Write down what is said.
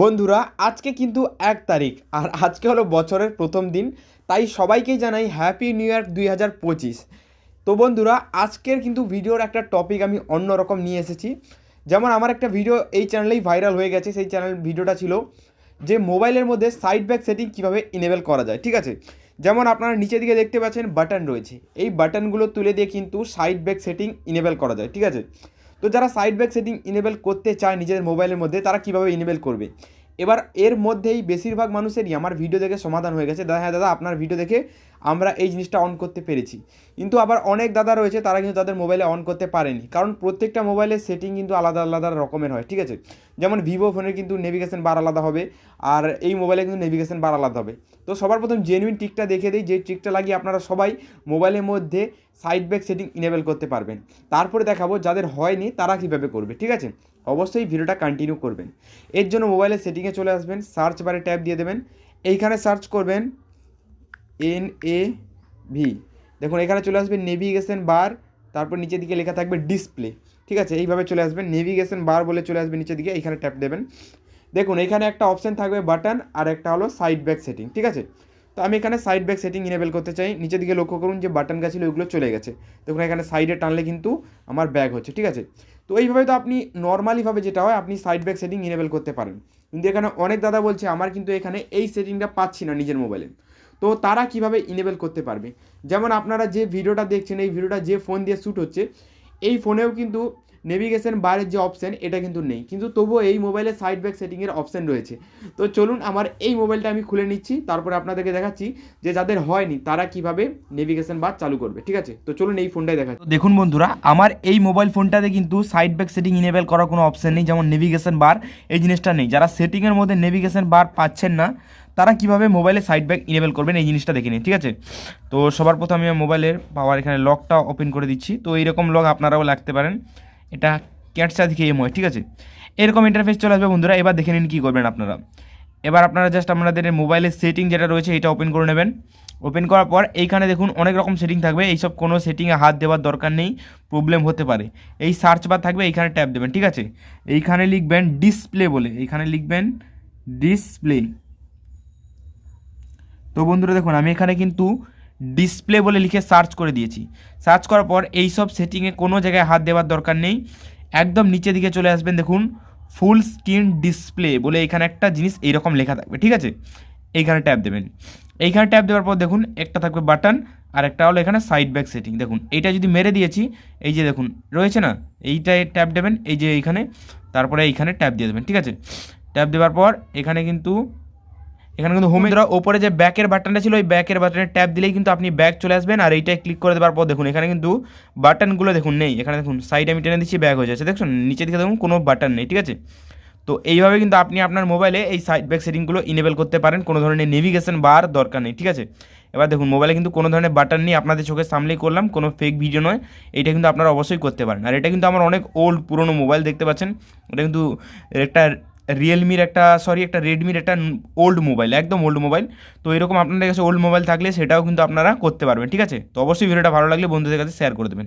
বন্ধুরা, আজকে কিন্তু এক তারিখ, আর আজকে হলো বছরের প্রথম দিন, তাই সবাইকেই জানাই হ্যাপি নিউ ইয়ার দুই হাজার পঁচিশ। তো বন্ধুরা, আজকের কিন্তু ভিডিওর একটা টপিক আমি অন্যরকম নিয়ে এসেছি। যেমন আমার একটা ভিডিও এই চ্যানেলেই ভাইরাল হয়ে গেছে, সেই চ্যানেল ভিডিওটা ছিল যে মোবাইলের মধ্যে সাইড ব্যাক সেটিং কীভাবে ইনেবল করা যায়, ঠিক আছে? যেমন আপনারা নিচের দিকে দেখতে পাচ্ছেন বাটন রয়েছে। এই বাটনগুলো তুলে দিয়ে কিন্তু সাইড ব্যাক সেটিং ইনেবল করা যায়, ঠিক আছে? তো যারা সাইড ব্যাক সেটিং ইনেবল করতে চায় নিজেদের মোবাইলের মধ্যে, তারা কীভাবে ইনেবল করবে? এবার এর মধ্যেই বেশিরভাগ মানুষেরই আমার ভিডিও দেখে সমাধান হয়ে গেছে। দাদা হ্যাঁ দাদা, আপনার ভিডিও দেখে আমরা এই জিনিসটা অন করতে পেরেছি। কিন্তু আবার অনেক দাদা রয়েছে, তারা কিন্তু তাদের মোবাইলে অন করতে পারেনি। কারণ প্রত্যেকটা মোবাইলের সেটিং কিন্তু আলাদা আলাদা রকমের হয়, ঠিক আছে? যেমন ভিভো ফোনের কিন্তু নেভিগেশন বার আলাদা হবে, আর এই মোবাইলে কিন্তু নেভিগেশন বার আলাদা হবে। তো সবার প্রথম জেনুইন ট্রিকটা দেখে দিই, যে ট্রিকটা লাগিয়ে আপনারা সবাই মোবাইলের মধ্যে সাইড ব্যাক সেটিং ইনেবল করতে পারবেন। তারপরে দেখাবো যাদের হয়নি, তারা কীভাবে করবে, ঠিক আছে? অবশ্যই ভিডিওটা কন্টিনিউ করবেন। এর জন্য মোবাইলের সেটিংয়ে চলে আসবেন সার্চ বারে ট্যাব দিয়ে দেবেন। এইখানে সার্চ করবেন এন এ ভি দেখুন, এখানে চলে আসবে নেভিগেশন বার তারপর নিচের দিকে লেখা থাকবে ডিসপ্লে ঠিক আছে? এইভাবে চলে আসবেন নেভিগেশন বার বলে চলে আসবে নিচের দিকে, এইখানে ট্যাপ দেবেন। দেখুন, এখানে একটা অপশান থাকবে বাটন আর একটা হলো সাইড ব্যাক সেটিং ঠিক আছে? তো আমি এখানে সাইড ব্যাক সেটিং ইনেবল করতে চাই। নিচের দিকে লক্ষ্য করুন যে বাটন গেছিল ওইগুলো চলে গেছে। দেখুন, এখানে সাইডে টানলে কিন্তু আমার ব্যাগ হচ্ছে। ঠিক আছে? তো এইভাবে তো আপনি নর্মালিভাবে যেটা হয়, আপনি সাইড ব্যাক সেটিং ইনেবল করতে পারেন। কিন্তু এখানে অনেক দাদা বলছে, আমার কিন্তু এখানে এই সেটিংটা পাচ্ছি না নিজের মোবাইলে তো তারা কীভাবে ইনেবল করতে পারবে? যেমন আপনারা যে ভিডিওটা দেখছেন, এই ভিডিওটা যে ফোন দিয়ে শ্যুট হচ্ছে, এই ফোনেও কিন্তু নেভিগেশন বারের যে অপশান এটা কিন্তু নেই। কিন্তু তবুও এই মোবাইলে সাইড ব্যাক সেটিংয়ের অপশান রয়েছে। তো চলুন আমার এই মোবাইলটা আমি খুলে নিচ্ছি, তারপরে আপনাদেরকে দেখাচ্ছি যে যাদের হয়নি, তারা কীভাবে নেভিগেশন বার চালু করবে, ঠিক আছে? তো চলুন এই ফোনটাই দেখা দেখুন বন্ধুরা, আমার এই মোবাইল ফোনটাতে কিন্তু সাইড ব্যাক সেটিং ইনেবল করার কোনো অপশন নেই, যেমন নেভিগেশন বার এই জিনিসটা নেই। যারা সেটিংয়ের মধ্যে নেভিগেশন বার পাচ্ছেন না তারা কীভাবে মোবাইলে সাইড ব্যাক ইনেবল করবেন এই জিনিসটা দেখে নিন, ঠিক আছে? তো সবার প্রথমে আমি মোবাইলের পাওয়ার এখানে লকটা ওপেন করে দিচ্ছি। তো এইরকম লক আপনারাও লাগতে পারেন। এটা ক্যাটসা দিকে এম ঠিক আছে? এরকম ইন্টারফেস চলে আসবে বন্ধুরা, এবার দেখে নিন কী করবেন আপনারা। এবার আপনারা জাস্ট আপনাদের মোবাইলের সেটিং যেটা রয়েছে, এটা ওপেন করে নেবেন। ওপেন করার পর এইখানে দেখুন অনেক রকম সেটিং থাকবে। এইসব কোনো সেটিংয়ে হাত দেওয়ার দরকার নেই প্রবলেম হতে পারে। এই সার্চ বার থাকবে, এইখানে ট্যাপ দেবেন, ঠিক আছে? এইখানে লিখবেন ডিসপ্লে বলে, এইখানে লিখবেন ডিসপ্লে তো বন্ধুরা দেখুন, আমি এখানে কিন্তু ডিসপ্লে বলে লিখে সার্চ করে দিয়েছি। সার্চ করার পর এই সব সেটিংয়ে কোনো জায়গায় হাত দেওয়ার দরকার নেই। একদম নিচে দিকে চলে আসবেন, দেখুন ফুল স্ক্রিন ডিসপ্লে বলে এখানে একটা জিনিস এইরকম লেখা থাকবে, ঠিক আছে? এইখানে ট্যাপ দেবেন। এইখানে ট্যাপ দেওয়ার পর দেখুন, একটা থাকবে বাটন আর একটা হলো এখানে সাইড ব্যাক সেটিং দেখুন, এইটা যদি মেরে দিয়েছি, এই যে দেখুন, রয়েছে না? এইটায় ট্যাপ দেবেন, এই যে এইখানে, তারপরে এইখানে ট্যাপ দিয়ে দেবেন, ঠিক আছে? ট্যাপ দেওয়ার পর এখানে কিন্তু এখানে কিন্তু হোমে ধরো ওপরে যে ব্যাকের বাটনটা ছিল ওই ব্যাকের বাটনে ট্যাপ দিলেই কিন্তু আপনি ব্যাক চলে আসবেন। আর এইটাই ক্লিক করে দেওয়ার পর দেখুন এখানে কিন্তু বাটনগুলো দেখুন নেই। এখানে দেখুন সাইড আমি টেনে দিচ্ছি ব্যাক হয়ে যাচ্ছে। দেখুন নিচে দিকে দেখুন কোনো বাটন নেই ঠিক আছে? তো এইভাবে কিন্তু আপনি আপনার মোবাইলে এই সাইড ব্যাক সেটিংগুলো ইনেবল করতে পারেন। কোনো ধরনের নেভিগেশন বার দরকার নেই ঠিক আছে? এবার দেখুন মোবাইলে কিন্তু কোনো ধরনের বাটন নেই আপনাদের চোখের সামনেই করলাম কোনো ফেক ভিডিও নয়। এটা কিন্তু আপনারা অবশ্যই করতে পারেন। আর এটা কিন্তু আমার অনেক ওল্ড পুরনো মোবাইল দেখতে পাচ্ছেন? এটা কিন্তু একটা রিয়েলমির একটা সরি একটা রেডমির একটা ওল্ড মোবাইল একদম ওল্ড মোবাইল তো এরকম আপনাদের কাছে ওল্ড মোবাইল থাকলে সেটাও কিন্তু আপনারা করতে পারবেন, ঠিক আছে? তো অবশ্যই ভিডিওটা ভালো লাগলে বন্ধুদের কাছে শেয়ার করে দেবেন।